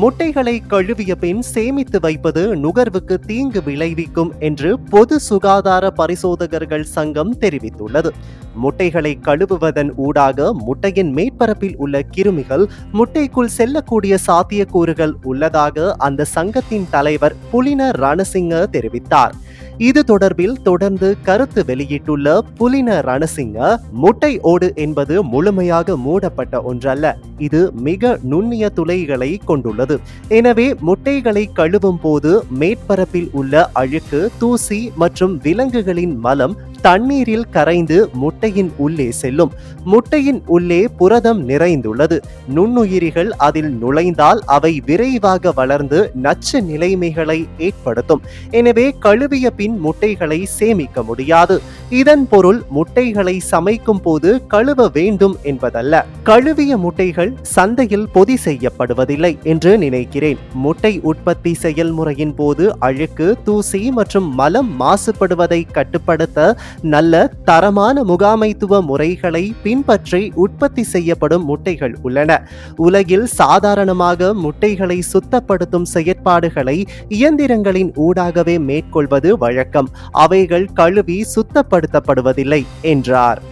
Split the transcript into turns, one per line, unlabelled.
முட்டைகளை கழுவிய பின் சேமித்து வைப்பது நுகர்வுக்கு தீங்கு விளைவிக்கும் என்று பொது சுகாதார பரிசோதகர்கள் சங்கம் தெரிவித்துள்ளது. முட்டைகளை கழுவுவதன் ஊடாக முட்டையின் மேற்பரப்பில் உள்ள கிருமிகள் முட்டைக்குள் செல்லக்கூடிய சாத்தியக்கூறுகள் உள்ளதாக அந்த சங்கத்தின் தலைவர் புலின ரணசிங்க தெரிவித்தார். இது தொடர்பில் தொடர்ந்து கருத்து வெளியிட்டுள்ள புலின ரணசிங்க முட்டை ஓடு என்பது முழுமையாக மூடப்பட்ட ஒன்றல்ல. இது மிக நுண்ணிய துளைகளை கொண்டுள்ளது. எனவே முட்டைகளை கழுவும் போது மேற்பரப்பில் உள்ள அழுக்கு தூசி மற்றும் விலங்குகளின் மலம் தண்ணீரில் கரைந்து முட்டையின் உள்ளே செல்லும். முட்டையின் உள்ளே புரதம் நிறைந்துள்ளது. நுண்ணுயிரிகள் அதில் நுழைந்தால் அவை விரைவாக வளர்ந்து நச்சு நிலைமைகளை ஏற்படுத்தும். எனவே கழுவிய பின் முட்டைகளை சேமிக்க முடியாது. இதன் பொருள் முட்டைகளை சமைக்கும் போது கழுவ வேண்டும் என்பதல்ல. கழுவிய முட்டைகள் சந்தையில் பொதி செய்யப்படுவதில்லை என்று நினைக்கிறேன். முட்டை உற்பத்தி செயல்முறையின் போது அழுக்கு தூசி மற்றும் மலம் மாசுபடுவதை கட்டுப்படுத்த நல்ல தரமான முகாமைத்துவ முறைகளை பின்பற்றி உற்பத்தி செய்யப்படும் முட்டைகள் உள்ளன. உலகில் சாதாரணமாக முட்டைகளை சுத்தப்படுத்தும் செயற்பாடுகளை இயந்திரங்களின் ஊடாகவே மேற்கொள்வது வழக்கம். அவைகள் கழுவி சுத்தப்படுத்தப்படுவதில்லை என்றார்.